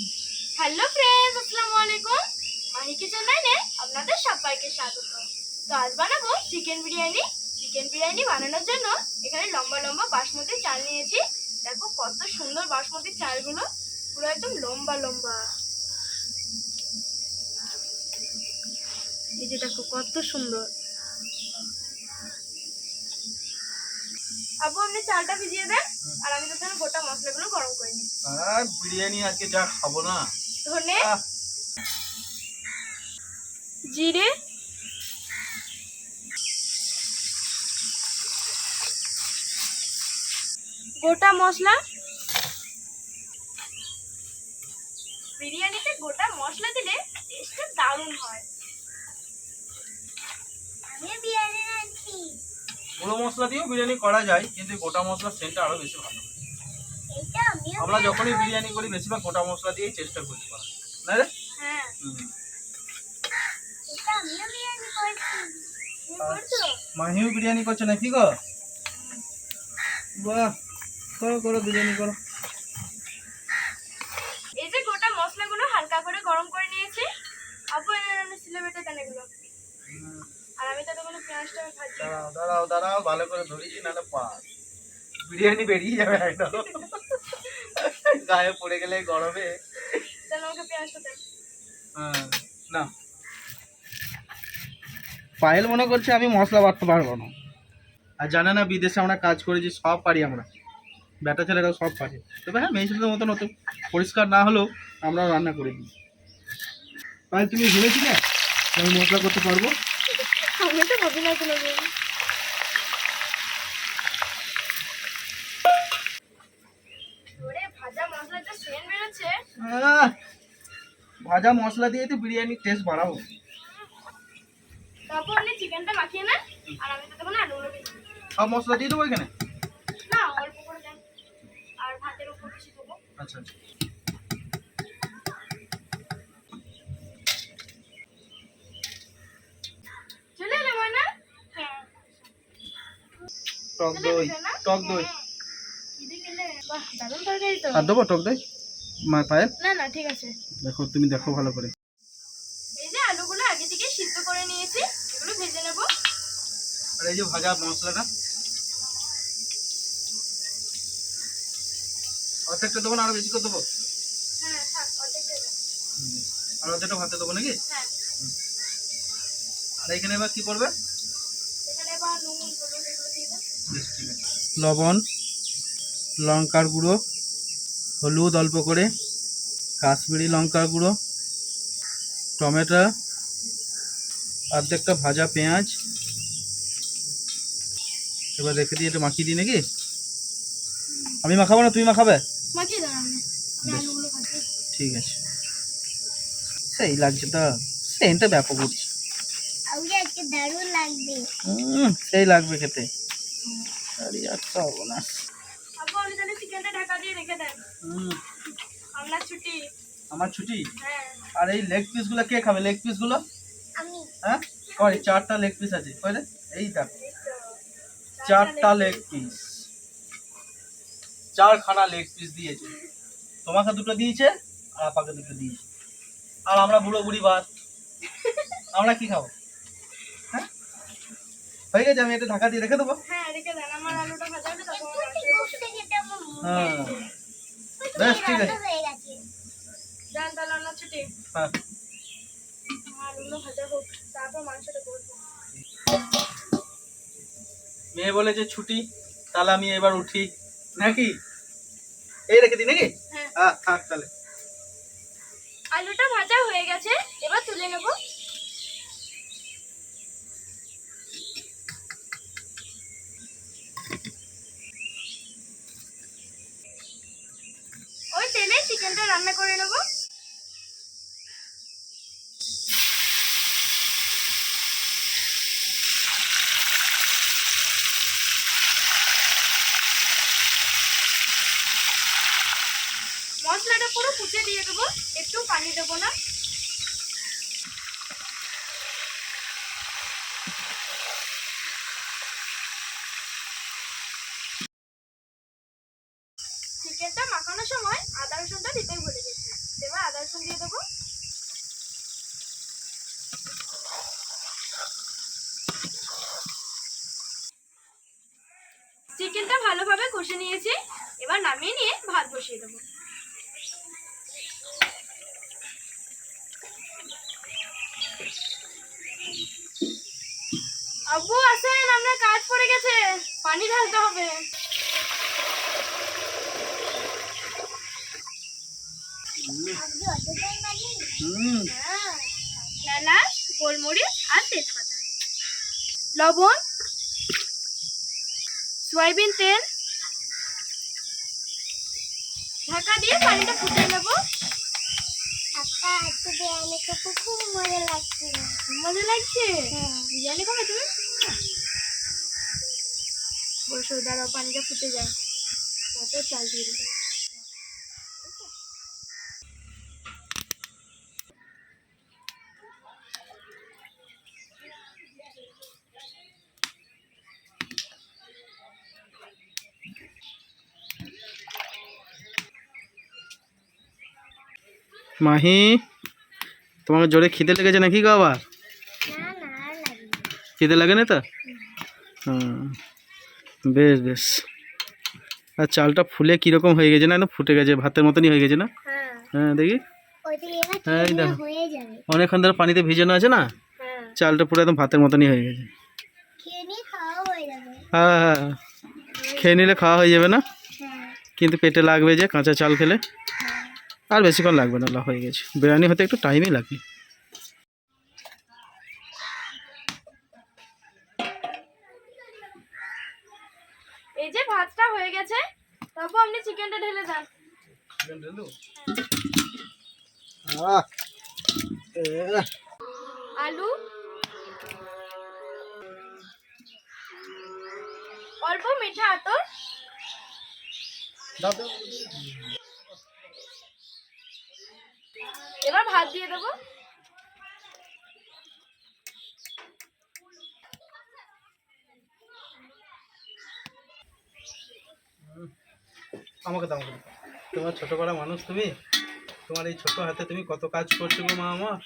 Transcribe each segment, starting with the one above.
Hello friends, আসসালামু আলাইকুম। Mahi kitchen লাইনে আপনাদের সবাইকে স্বাগত। তো আজ বানাবো চিকেন বিরিয়ানি। চিকেন বিরিয়ানি বানানোর জন্য এখানে লম্বা লম্বা বাসমতি চাল নিয়েছি। দেখো কত সুন্দর বাসমতি চালগুলো, পুরো একদম লম্বা লম্বা। এই যে দেখো কত সুন্দর। আবু আপনি চালটা ভিজিয়ে দেন আর আমি তখন গোটা মশলাগুলো গরম করে নিই আর বিরিয়ানি আজকে যা খাব না। ধনে জিরে গোটা মশলা। বিরিয়ানিতে গোটা মশলা দিলে টেস্টটা দারুণ হয় আমি বিরিয়ানি আনছি গুঁড়ো মশলা দিয়েও বিরিয়ানি করা যায় কিন্তু গোটা মশলার সেন্টটা আরও বেশি ভালো আমরা যখনই বিরিয়ানি করি বেশিরভাগ গোটা মশলা দিয়েই চেষ্টা করি করার না রে? হ্যাঁ। মাহিও বিরিয়ানি করছ নাকি গো? বাহ করো করো বিরিয়ানি করো। এই যে গোটা মশলাগুলো হালকা করে গরম করে নিয়েছি। আপু এনে বেটে এগুলো। হুম, আর আমি তো পেঁয়াজটা ভাজি দাঁড়াও দাঁড়াও দাঁড়াও ভালো করে ধরিছি নাহলে পাস বিরিয়ানি বেরিয়ে যাবে একদম। গায়ে পড়ে গেলে গরমে। দেন আমাকে পেঁয়াজটা দেন। হ্যাঁ, না। পায়েল মনে করছে আমি মশলা বাটতে পারব না। আর জানে না বিদেশে আমরা কাজ করেছি সব পারি আমরা। বেটা ছেলেরাও সব পারে। তবে হ্যাঁ মেয়ে ছেলেদের মতন অত পরিষ্কার না হলেও আমরা রান্না করে দিই। পায়েল তুমি ভেবেছিলে আমি মশলা করতে পারব? আমি তো ভাবি না কোনো দিন ওরে ভাজা মশলা দিয়ে তো বিরিয়ানির টেস্ট বাড়াবো। তারপর আপনি চিকেনটা মাখিয়ে না আর আমি তো তখন আলুগুলো সব মশলা দিয়ে দেবো এখানে না অল্প করে দেন আর ভাতের উপর বেশি দেবো আচ্ছা আচ্ছা চলে এলে ময়না হ্যাঁ টক দই টক দই। আর দেবো টক দই? মা পায়েল? না না ঠিক আছে দেখো তুমি দেখো ভালো করে। এই যে আলুগুলো আগে থেকে সিদ্ধ করে নিয়েছি এগুলো ভেজে নেব। আর এই যে ভাজা মশলাটা। অর্ধেকটা দেবো না আরও বেশি করে দেবো? হ্যাঁ। আর অর্ধেকটা ভাতে দেবো নাকি? হ্যাঁ। আর এখানে এবার কি করবে এখানে এবার নুন হলুদ এগুলো দিয়ে দেন বেশ ঠিক আছে লবণ লঙ্কার গুঁড়ো হলুদ অল্প করে কাশ্মীরি লঙ্কার গুঁড়ো টমেটো অর্ধেকটা ভাজা পেঁয়াজ। এবার রেখে দিয়ে এটা মাখিয়ে দিই নাকি? আমি মাখাবো না তুমি মাখাবে? ঠিক আছে। সেই লাগছে তো সেন্টটা ব্যাপক উঠছে উম, সেই লাগবে খেতে। আরে আচ্ছা হব না আমার ছুটি। হ্যাঁ। আর এই লেগ পিসগুলো কে খাবে? লেগ পিসগুলো আমি। হ্যাঁ? কয় চারটা লেগ পিস আছে। কয় রে? এই দেখো। চারটা লেগ পিস চারখানা লেগ পিস দিয়েছে। তোমাকে দুটো দিয়েছে আর আপাকে দুটো দিয়েছে। আর আমরা বুড়ো বুড়ি বাদ। আমরা কি খাব? হয়ে গেছে আমি এটা ঢাকা দিয়ে রেখে দেবো। হ্যাঁ হ্যাঁ। বেশ ঠিক আছে। হ্যাঁ। মেয়ে বলেছে ছুটি তাহলে আমি এবার উঠি। নাকি? এই রেখে দিই নাকি? হ্যাঁ। থাক তাহলে। আলুটা ভাজা হয়ে গেছে এবার তুলে নেব। মশলাটা পুরো কুচে দিয়ে দেবো, একটু পানি দেবো না। চিকেনটা মাখানোর সময় আদা, রসুনটা দিতে ভুলে গেছি এবার আদা, রসুন দিয়ে দেবো। চিকেনটা ভালোভাবে কষে নিয়েছি। এবার নামিয়ে নিয়ে ভাত বসিয়ে দেবো। আব্বু আসেন আমরা কাজ পড়ে গেছে। পানি ঢালতে হবে। এলাচ গোলমরিচ আর তেজপাতা। লবণ সয়াবিন তেল। ঢাকা দিয়ে পানিটা ফুটিয়ে নেব। খেতে খুব মজা লাগছে। মজা লাগছে? হ্যাঁ। তুমি? বসো দাঁড়াও পানিটা ফুটে যায়। কত চাল দিয়ে মাহি তোমাকে জোরে খিদে লেগেছে নাকি গো আবার? খিদে লাগে না তো? হুম বেশ বেশ। আর চালটা ফুলে কীরকম হয়ে গেছে না একদম ফুটে গেছে ভাতের মতনই হয়ে গেছে না? হ্যাঁ। হ্যাঁ দেখি। হ্যাঁ, দেখো। অনেকক্ষণ ধরে পানিতে ভিজানো আছে না? হ্যাঁ। চালটা পুরো একদম ভাতের মতনই হয়ে গেছে। হয়ে হ্যাঁ হ্যাঁ হ্যাঁ। খেয়ে নিলে খাওয়া হয়ে যাবে না? হ্যাঁ। কিন্তু পেটে লাগবে যে কাঁচা চাল খেলে। হ্যাঁ আর বেশিক্ষণ লাগবে না লা হয়ে গেছে। বিরিয়ানি হতে একটু টাইমই লাগে। এই যে ভাতটা হয়ে গেছে তারপর আপনি চিকেনটা ঢেলে দেন। আলু। অল্প মিঠা আতর। এবার ভাত দিয়ে দেবো। আমাকে আমাকে তোমার ছোট করা মানুষ তুমি? তোমার এই ছোট হাতে তুমি কত কাজ করছ গো মা আমার?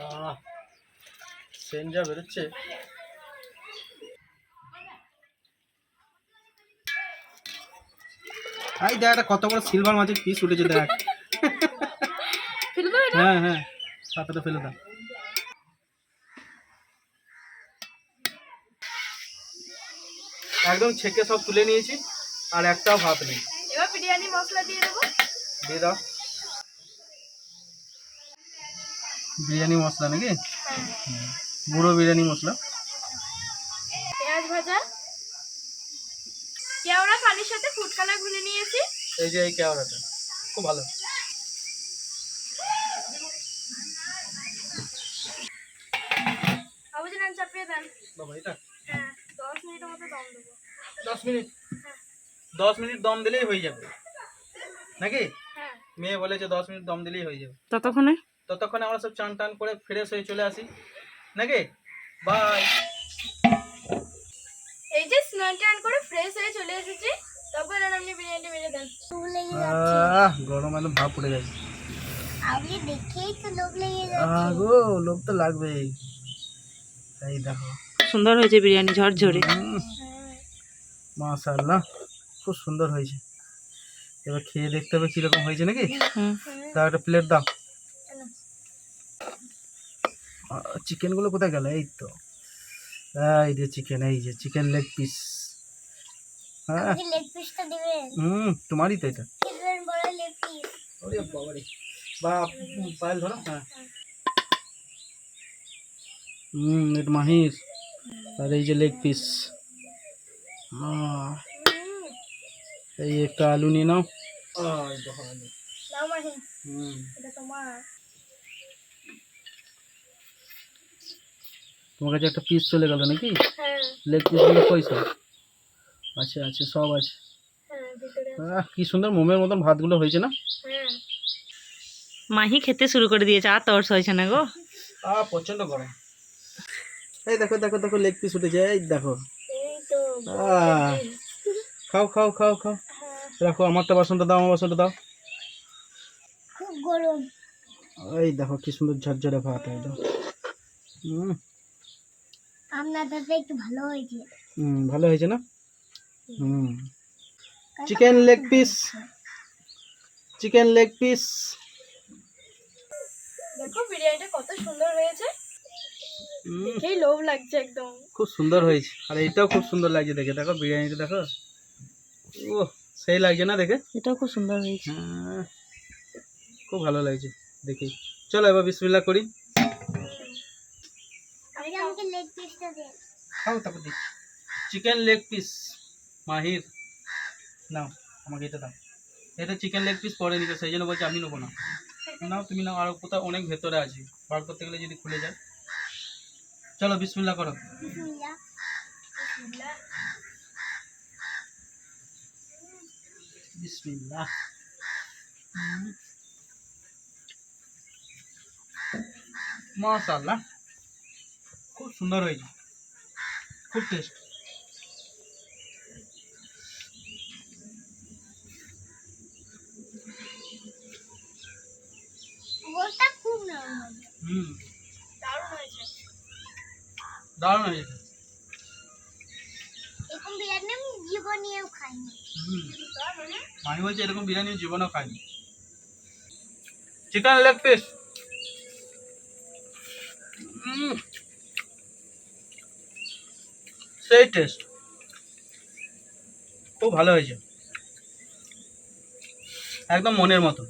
আহ, সেন্ট যা বেরোচ্ছে। এই দেখ একটা কত বড় সিলভার মাছের পিস উঠেছে দেখ। হ্যাঁ হ্যাঁ। পাতাটা ফেলে দাও। একদম ছেঁকে সব তুলে নিয়েছি আর একটাও ভাত নেই। এবার বিরিয়ানি মশলা দিয়ে দেবো। দিয়ে দাও। বিরিয়ানি মশলা নাকি? হ্যাঁ। গুঁড়ো বিরিয়ানি মশলা। পেঁয়াজ ভাজা। কেওড়া পানির সাথে ফুড কালার গুলে নিয়েছি। এই যে এই কেওড়াটা খুব ভালো। বাবুজি চাপিয়ে দেন। বাবা এটা? হ্যাঁ দশ মিনিটের মতো দম দেবো। দশ মিনিট? দশ মিনিট দম দিলেই হয়ে যাবে। নাকি? হ্যাঁ। মেয়ে বলেছে দশ মিনিট দম দিলেই হয়ে যাবে। ততক্ষণে? ততক্ষণে আমরা সব চান টান করে ফ্রেশ হয়ে চলে আসি। নাকি? বাই এই যে স্নান টান করে ফ্রেশ হয়ে চলে এসেছি। তারপর এবার আপনি বিরিয়ানিটা মেরে দেন। আহ, গরম একদম ভাব পড়ে গেছে। আপনি দেখেই তো লোভ লেগে যাচ্ছে আহ গো লোভ তো লাগবেই। এই দেখো। সুন্দর হয়েছে বিরিয়ানি ঝরঝরে। মাশাল্লাহ খুব সুন্দর হয়েছে। এবার খেয়ে দেখতে হবে কীরকম হয়েছে নাকি? দাও একটা প্লেট দাও। চিকেনগুলো কোথায় গেল? এই তো। এই যে চিকেন এই যে চিকেন লেগ পিস হ্যাঁ। হুম তোমারই তো এটা। বা পায়েল ধরো। হ্যাঁ। হুম এটা মাহির। আর এই যে লেগ পিস এই একটা আলু নিয়ে নাও। হুম। এটা তোমার। তোমার কাছে একটা পিস চলে গেল নাকি? হ্যাঁ। লেগ পিসগুলো কই সব আছে আছে সব আছে। হ্যাঁ আহ, কি সুন্দর মোমের মতন ভাতগুলো হয়েছে না? হ্যাঁ। মাহি খেতে শুরু করে দিয়েছে আর তর্স হয়েছে না গো। আহ প্রচণ্ড গরম। এই দেখো দেখো দেখো লেগ পিস উঠেছে এই দেখো। আহ, খাও খাও খাও খাও। হ্যাঁ। রাখো আমারটা বাসনটা দাও আমার বাসনটা দাও। খুব গরম। এই দেখো কি সুন্দর ঝরঝরে ভাত একদম হুম আপনাদের তো একটু ভালো হয়েছে। হুম ভালো হয়েছে না? হুম। Chicken leg piece chicken leg piece দেখো বিরিয়ানিটা কত সুন্দর হয়েছে। দেখেই লোভ লাগছে একদম। খুব সুন্দর হয়েছে। আর এইটাও খুব সুন্দর লাগছে দেখে। দেখো বিরিয়ানিটা দেখো। ও সেই লাগছে না দেখে? এটাও খুব সুন্দর হয়েছে। হ্যাঁ, খুব ভালো লাগছে দেখি। চলো এবার বিসমিল্লাহ করি আগে আমাকে লেগ পিসটা দেন খাও তারপর দিচ্ছি চিকেন লেগ পিস মাহির নাও আমাকে এটা দাও। এটা চিকেন লেগ পিস পরে নিতে সেই জন্য বলছি আমি নেব না। নাও তুমি নাও আর কোথাও অনেক ভেতরে আছে। বার করতে গেলে যদি খুলে যায়। চলো বিসমিল্লাহ করো। বিসমিল্লাহ। বিসমিল্লাহ। মাশাআল্লাহ। খুব সুন্দর হয়েছে। খুব টেস্ট হুম। দারুণ হয়েছে। দারুণ হয়েছে। এরকম বিরিয়ানি আমি জীবনেও খাইনি। হুম। তার মানে মামি বলছে এরকম বিরিয়ানি জীবনেও খাইনি। চিকেন লেগ পিস সেই টেস্ট খুব ভালো হয়েছে। একদম মনের মতো।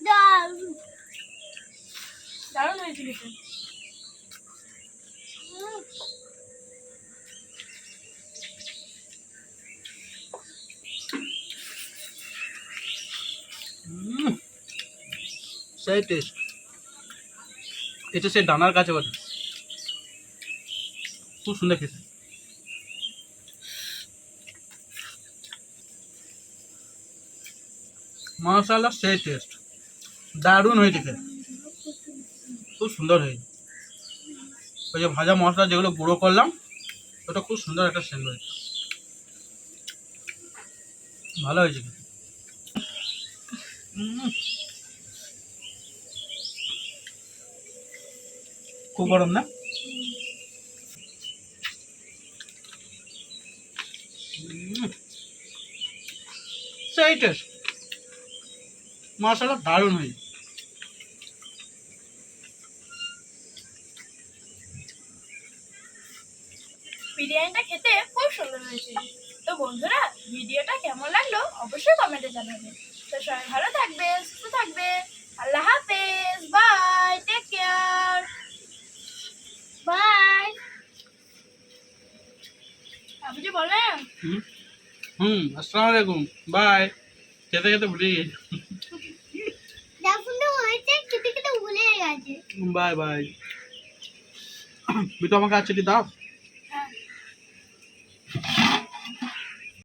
দারুণ। হয়েছে কিন্তু সেই টেস্ট এটা সেই ডানার কাছে বটে খুব সুন্দর খেতে। মশালা সেই টেস্ট দারুণ হয়েছে খেতে। খুব সুন্দর হয়েছে। ওই যে ভাজা মশলা যেগুলো গুঁড়ো করলাম, ওটা খুব সুন্দর একটা সেন্ট হয়েছে। ভালো হয়েছে খেতে। খুব গরম না? মশলা দারুণ হয়েছে। বিরিয়ানিটা খেতে খুব সুন্দর হয়েছে। তো বন্ধুরা, ভিডিওটা কেমন লাগল অবশ্যই কমেন্টে জানাবে। তো সবাই ভালো থাকবে সুস্থ থাকবে হুম? হুম আসসালামু আলাইকুম। বাই। খেতে খেতে ভুলে গেছি। বাই সুন্দর হয়েছে খেতে খেতে ভুলে গেছে। Bye bye. তো আমাকে আছে দাও।